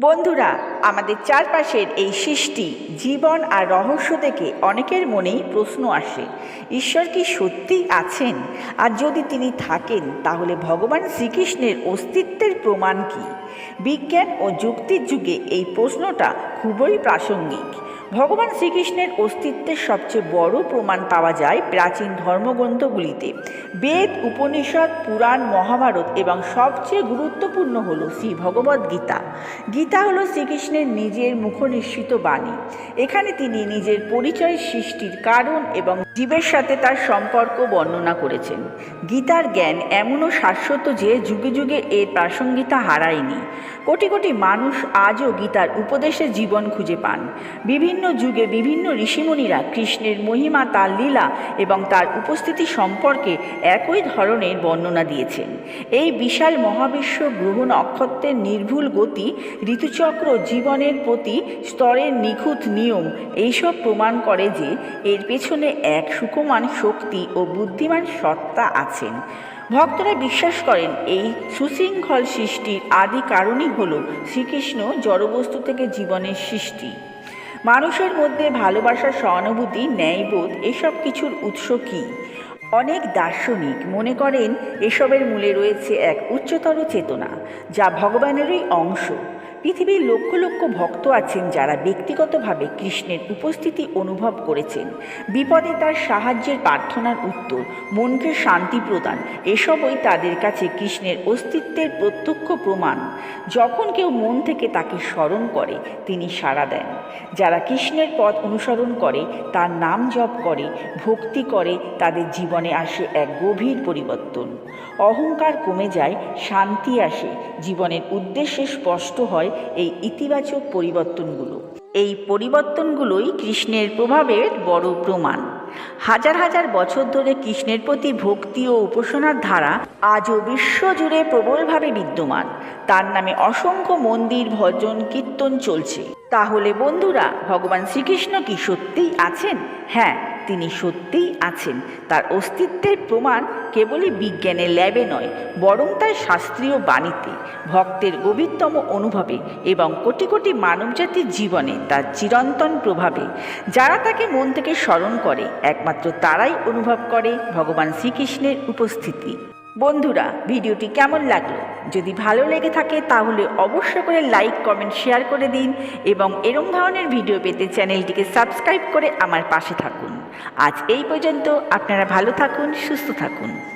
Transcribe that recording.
বন্ধুরা, আমাদের চারপাশের এই সৃষ্টি জীবন আর রহস্য থেকে অনেকের মনেই প্রশ্ন আসে, ঈশ্বর কি সত্যি আছেন? আর যদি তিনি থাকেন, তাহলে ভগবান শ্রীকৃষ্ণের অস্তিত্বের প্রমাণ কি? বিজ্ঞান ও যুক্তির যুগে এই প্রশ্নটা খুবই প্রাসঙ্গিক। ভগবান শ্রীকৃষ্ণের অস্তিত্বের সবচেয়ে বড় প্রমাণ পাওয়া যায় প্রাচীন ধর্মগ্রন্থগুলিতে। বেদ, উপনিষদ, পুরাণ, মহাভারত এবং সবচেয়ে গুরুত্বপূর্ণ হল শ্রী ভগবদ্ গীতা। গীতা হলো শ্রীকৃষ্ণের নিজের মুখনিশ্চিত বাণী। এখানে তিনি নিজের পরিচয় সৃষ্টির কারণ এবং জীবের সাথে তার সম্পর্ক বর্ণনা করেছেন। গীতার জ্ঞান এমনও শাশ্বত যে যুগে যুগে এর প্রাসঙ্গিকতা হারায়নি। কোটি কোটি মানুষ আজও গীতার উপদেশে জীবন খুঁজে পান। বিভিন্ন যুগে বিভিন্ন ঋষিমুনিরা কৃষ্ণের মহিমা, তার লীলা এবং তার উপস্থিতি সম্পর্কে একই ধরনের বর্ণনা দিয়েছেন। এই বিশাল মহাবিশ্ব গ্রহ নক্ষত্রের নির্ভুল গতি, ঋতুচক্র জীবনের প্রতি স্তরের নিখুঁত নিয়ম, এইসব প্রমাণ করে যে এর পেছনে এক সুকুমান শক্তি ও বুদ্ধিমান সত্তা আছেন। ভক্তরা বিশ্বাস করেন, এই সুশৃঙ্খল সৃষ্টির আদি কারণই হল শ্রীকৃষ্ণ জড়বস্তু থেকে জীবনের সৃষ্টি। মানুষের মধ্যে ভালোবাসা সহানুভূতি, ন্যায়বোধ এসব কিছুর উৎস কী? অনেক দার্শনিক মনে করেন, এসবের মূলে রয়েছে এক উচ্চতর চেতনা, যা ভগবানেরই অংশ। পৃথিবীর লক্ষ লক্ষ ভক্ত আছেন যারা ব্যক্তিগতভাবে কৃষ্ণের উপস্থিতি অনুভব করেছেন। বিপদে তার সাহায্যের প্রার্থনার উত্তর, মনকে শান্তি প্রদান, এসবই তাদের কাছে কৃষ্ণের অস্তিত্বের প্রত্যক্ষ প্রমাণ। যখন কেউ মন থেকে তাকে স্মরণ করে, তিনি সাড়া দেন। যারা কৃষ্ণের পথ অনুসরণ করে, তার নাম জপ করে, ভক্তি করে, তাদের জীবনে আসে এক গভীর পরিবর্তন। অহংকার কমে যায়, শান্তি আসে। জীবনের উদ্দেশ্যে স্পষ্ট হয় এই ইতিবাচক পরিবর্তনগুলো। এই পরিবর্তনগুলোই কৃষ্ণের প্রভাবের বড় প্রমাণ। হাজার হাজার বছর ধরে কৃষ্ণের প্রতি ভক্তি ও উপাসনার ধারা আজও বিশ্বজুড়ে প্রবলভাবে বিদ্যমান। তার নামে অসংখ্য মন্দির, ভজন, কীর্তন চলছে। তাহলে বন্ধুরা, ভগবান শ্রীকৃষ্ণ কি সত্যিই আছেন? হ্যাঁ তিনি সত্যিই আছেন। তার অস্তিত্বের প্রমাণ কেবলই বিজ্ঞানের ল্যাবে নয়, বরং তার শাস্ত্রীয় বাণীতে, ভক্তের গভীরতম অনুভবে এবং কোটি কোটি মানবজাতির জীবনে তার চিরন্তন প্রভাবে। যারা তাকে মন থেকে স্মরণ করে, একমাত্র তারাই অনুভব করে ভগবান শ্রীকৃষ্ণের উপস্থিতি। বন্ধুরা, ভিডিওটি কেমন লাগল? যদি ভালো লেগে থাকে, তাহলে অবশ্য করে লাইক, কমেন্ট, শেয়ার করে দিন এবং এরম ধরনের ভিডিও পেতে চ্যানেলটিকে সাবস্ক্রাইব করে আমার পাশে থাকুন। আজ এই পর্যন্ত আপনারা ভালো থাকুন, সুস্থ থাকুন।